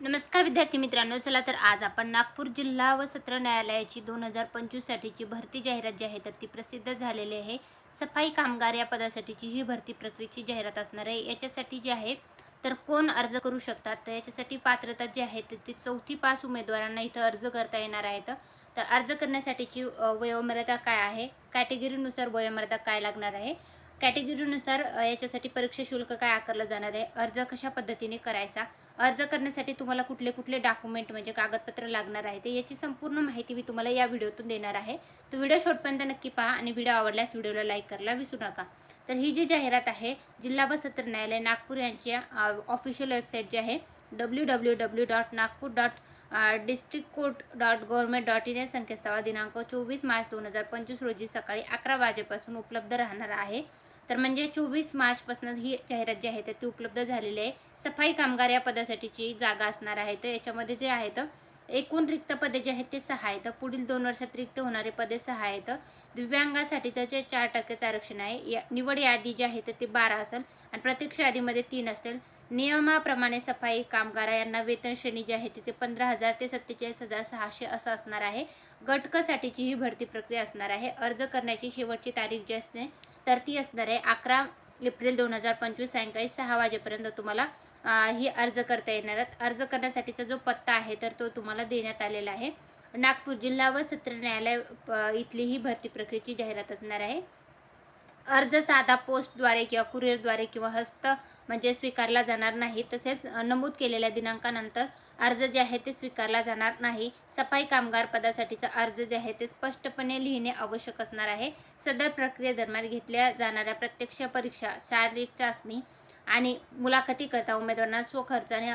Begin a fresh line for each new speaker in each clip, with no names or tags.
नमस्कार विद्यार्थी मित्रांनो चला तर आज आपण नागपूर जिल्हा व सत्र न्यायालयाची दोन हजार पंचवीससाठीची भरती जाहिरात जी आहे तर ती प्रसिद्ध झालेली आहे. सफाई कामगार या पदासाठीची ही भरती प्रक्रियेची जाहिरात असणार आहे. याच्यासाठी जे आहे तर कोण अर्ज करू शकतात? तर याच्यासाठी पात्रता जी आहे तर ती चौथी पास उमेदवारांना इथं अर्ज करता येणार आहेत तर अर्ज करण्यासाठीची वयोमर्यादा काय आहे? कॅटेगरीनुसार वयोमर्यादा काय लागणार आहे? कॅटेगरीनुसार याच्यासाठी परीक्षा शुल्क काय आकारलं जाणार आहे? अर्ज कशा पद्धतीने करायचा? अर्ज करण्यासाठी तुम्हाला कुठले कुठले डॉक्युमेंट म्हणजे कागदपत्र लागणार आहे ते याची संपूर्ण माहिती मी तुम्हाला या व्हिडिओतून देणार आहे. तर व्हिडिओ शॉर्टपर्यंत नक्की पहा आणि व्हिडिओ आवडल्यास व्हिडिओला लाईक करायला विसरू नका. तर ही जी जाहिरात आहे जिल्हा व सत्र न्यायालय नागपूर यांच्या ऑफिशियल वेबसाईट जी आहे W W W dot Nagpur dot district court dot government dot in या संकेतस्थळावर दिनांक चोवीस मार्च दोन हजार पंचवीस रोजी सकाळी अकरा वाजेपासून उपलब्ध राहणार आहे. तर म्हणजे चोवीस मार्चपासून ही जाहिरात जी आहे तर ती उपलब्ध झालेली आहे. सफाई कामगार या पदासाठीची जागा असणार आहे. तर याच्यामध्ये जे आहेत एकूण रिक्त पदे जे आहेत ते सहा आहेत. पुढील दोन वर्षात रिक्त होणारे पदे सहा आहेत. दिव्यांगासाठीचं जे चार टक्केचं आरक्षण आहे या निवड यादी जी आहे तर ती बारा असेल आणि प्रत्यक्ष यादीमध्ये तीन असतील. नियमाप्रमाणे सफाई कामगार यांना वेतन श्रेणी जी आहे ती पंधरा हजार ते सत्तेचाळीस हजार सहाशे असं असणार आहे. गटकसाठीची ही भरती प्रक्रिया असणार आहे. अर्ज करण्याची शेवटची तारीख जी असते तर ती असणार आहे अकरा एप्रिल दोन हजार पंचवीस सायंकाळी सहा वाजेपर्यंत तुम्हाला ही अर्ज करता येणार आहेत. अर्ज करण्यासाठीचा जो पत्ता आहे तर तो तुम्हाला देण्यात आलेला आहे. नागपूर जिल्हा व सत्र न्यायालय इथली ही भरती प्रक्रियेची जाहिरात असणार आहे. अर्ज साधा पोस्टद्वारे किंवा कुरिअरद्वारे किंवा हस्त म्हणजे स्वीकारला जाणार नाही. तसेच नमूद केलेल्या दिनांकानंतर अर्ज जे आहे ते स्वीकारला जाणार नाही. सफाई कामगार पदासाठीचा अर्ज जे आहे ते स्पष्टपणे लिहिणे आवश्यक असणार आहे. सदर प्रक्रियेदरम्यान घेतल्या जाणाऱ्या प्रत्यक्ष परीक्षा शारीरिक चाचणी आणि मुलाखतीकरता उमेदवारांना स्वखर्चाने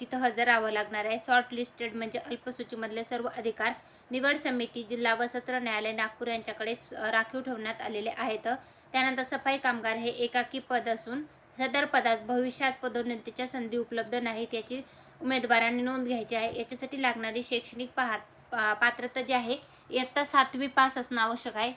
तिथं हजर राहावं लागणार आहे. शॉर्ट लिस्टेड म्हणजे अल्पसूचीमधले सर्व अधिकार निवड समिती जिल्हा व सत्र न्यायालय नागपूर यांच्याकडे राखीव ठेवण्यात आलेले आहेत. त्यानंतर सफाई कामगार हे एकाकी पद असून सदर पदात भविष्यात पदोन्नतीच्या संधी उपलब्ध नाहीत याची उमेदवारांनी नोंद घ्यायची आहे. याच्यासाठी लागणारी शैक्षणिक पहा पा- पात्रता जी आहे इयत्ता सातवी पास असणं आवश्यक आहे.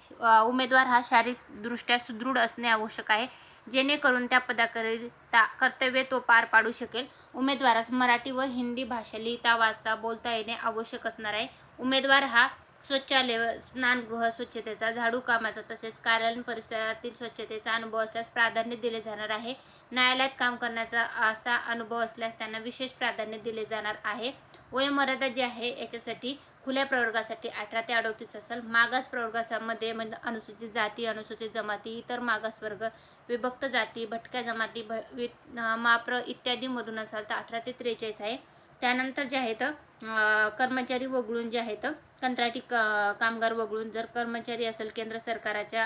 उमेदवार हा शारीरिकदृष्ट्या सुदृढ असणे आवश्यक आहे. जेणेकरून त्या पदाकरिता कर्तव्य तो पार पाडू शकेल. उमेदवारास मराठी व हिंदी भाषा लिहिता वाचता बोलता येणे आवश्यक असणार आहे. उमेदवार हा स्वच्छालय स्नानगृह स्वच्छतेचा झाडू कामाचा तसेच कार्यालय परिसरातील स्वच्छतेचा अनुभव असल्यास प्राधान्य दिले जाणार आहे. न्यायालयात काम करण्याचा असा अनुभव असल्यास त्यांना विशेष प्राधान्य दिले जाणार आहे. वयोमर्यादा जी आहे याच्यासाठी खुल्या प्रवर्गासाठी अठरा ते अडोतीस असेल. मागास प्रवर्गामध्ये म्हणजे अनुसूचित जाती अनुसूचित जमाती इतर मागास वर्ग विभक्त जाती भटक्या जमाती भ वि माप्र इत्यादीमधून असाल तर अठरा ते त्रेचाळीस आहे. त्यानंतर जे आहेत कर्मचारी वगळून जे आहेत कंत्राटी क कामगार वगळून जर कर्मचारी असेल केंद्र सरकाराच्या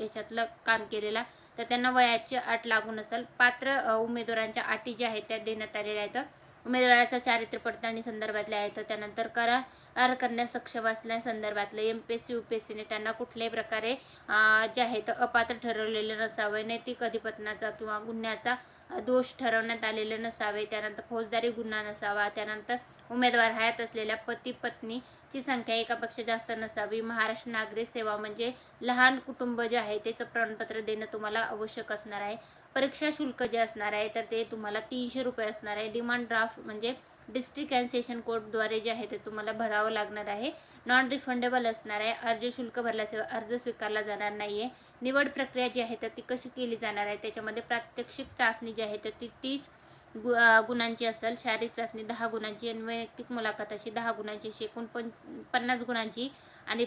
याच्यातलं काम केलेला तर त्यांना वयाची अट लागून असेल. पात्र उमेदवारांच्या अटी ज्या आहेत त्या देण्यात आलेल्या आहेत. उमेदवाराच्या चारित्र्य पडताळणी संदर्भातल्या आहेत. त्यानंतर करार करण्यास सक्षम असल्यासंदर्भातलं M P S C U P S सीने त्यांना कुठल्याही प्रकारे जे जे आहेत अपात्र ठरवलेलं नसावं. नैतिक अधिपतनाचा किंवा गुन्ह्याचा दोष ठरवण्यात आलेले नसावे. त्यानंतर फौजदारी गुन्हा नसावा. त्यानंतर उमेदवार हयात असलेल्या पती पत्नीची संख्या एकापेक्षा जास्त नसावी. महाराष्ट्र नागरिक सेवा म्हणजे लहान कुटुंब जे आहे त्याचं प्रमाणपत्र देणं तुम्हाला आवश्यक असणार आहे. परीक्षा शुल्क जे असणार आहे तर ते तुम्हाला तीनशे रुपये असणार आहे. डिमांड ड्राफ्ट म्हणजे डिस्ट्रिक्ट अँड सेशन कोर्टद्वारे जे आहे ते तुम्हाला भरावं लागणार आहे. नॉन रिफंडेबल असणार आहे. अर्ज शुल्क भरल्याशिवाय अर्ज स्वीकारला जाणार नाही आहे निवड प्रक्रिया जी आहे तर ती कशी केली जाणार आहे? त्याच्यामध्ये प्रात्यक्षिक चाचणी जी आहे तर ती तीस गु गुणांची असेल. शारीरिक चाचणी दहा गुणांची आणि वैयक्तिक मुलाखत अशी दहा गुणांची अशी एकूण पं पन्नास गुणांची आणि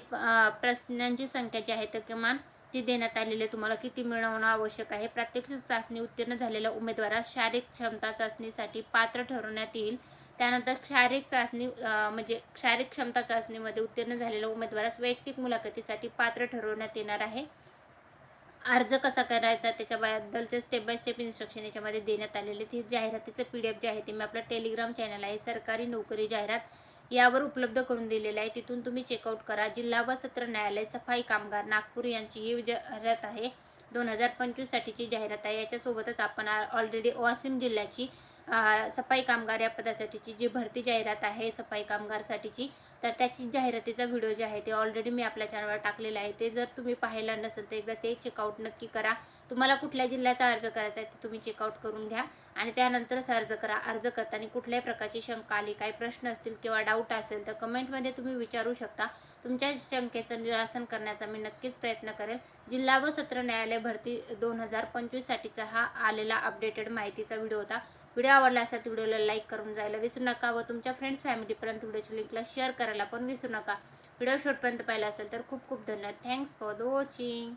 प्रश्नांची संख्या जी आहे तर किमान ती देण्यात आलेली आहे. तुम्हाला किती मिळवणं आवश्यक आहे? प्रात्यक्षिक चाचणी उत्तीर्ण झालेल्या उमेदवारास शारीरिक क्षमता चाचणीसाठी पात्र ठरवण्यात येईल. त्यानंतर शारीरिक चाचणी म्हणजे शारीरिक क्षमता चाचणीमध्ये उत्तीर्ण झालेल्या उमेदवारास वैयक्तिक मुलाखतीसाठी पात्र ठरवण्यात येणार आहे. अर्ज कसा करायचा त्याच्याबद्दलचे स्टेप बाय स्टेप इन्स्ट्रक्शन याच्यामध्ये देण्यात आलेले ते जाहिरातीचं पी डी एफ जे आहे ते मी आपलं टेलिग्राम चॅनल आहे सरकारी नोकरी जाहिरात यावर उपलब्ध करून दिलेलं आहे. तिथून तुम्ही चेकआउट करा. जिल्हा व सत्र न्यायालय सफाई कामगार नागपूर यांची ही जाहिरात आहे. दोन हजार पंचवीससाठीची जाहिरात आहे. याच्यासोबतच आपण ऑलरेडी वाशिम जिल्ह्याची सफाई कामगार या पदासाठीची जी भरती जाहिरात आहे सफाई कामगारसाठीची तर त्याची जाहिरातीचा व्हिडिओ जे आहे ते ऑलरेडी मी आपल्या चॅनलवर टाकलेला आहे. ते जर तुम्ही पाहिला नसेल तर एकदा ते चेकआउट नक्की करा. तुम्हाला कुठल्या जिल्ह्याचा अर्ज करायचा आहे ते तुम्ही चेकआउट करून घ्या. आणि त्यानंतरच अर्ज करा. अर्ज करताना कुठल्याही प्रकारची शंका आली काही प्रश्न असतील किंवा डाऊट असेल तर कमेंटमध्ये तुम्ही विचारू शकता. तुमच्या शंकेचं निरासन करण्याचा मी नक्कीच प्रयत्न करेल. जिल्हा व सत्र न्यायालय भरती दोन हजार पंचवीससाठीचा हा आलेला अपडेटेड माहितीचा व्हिडिओ होता. व्हिडिओ आवडला असेल तर व्हिडिओला लाईक करून जायला विसरू नका व तुमच्या फ्रेंड्स फॅमिलीपर्यंत व्हिडिओच्या लिंकला शेअर करायला पण विसरू नका. व्हिडिओ शॉर्टपर्यंत पाहिला असेल तर खूप खूप धन्यवाद. Thanks for the watching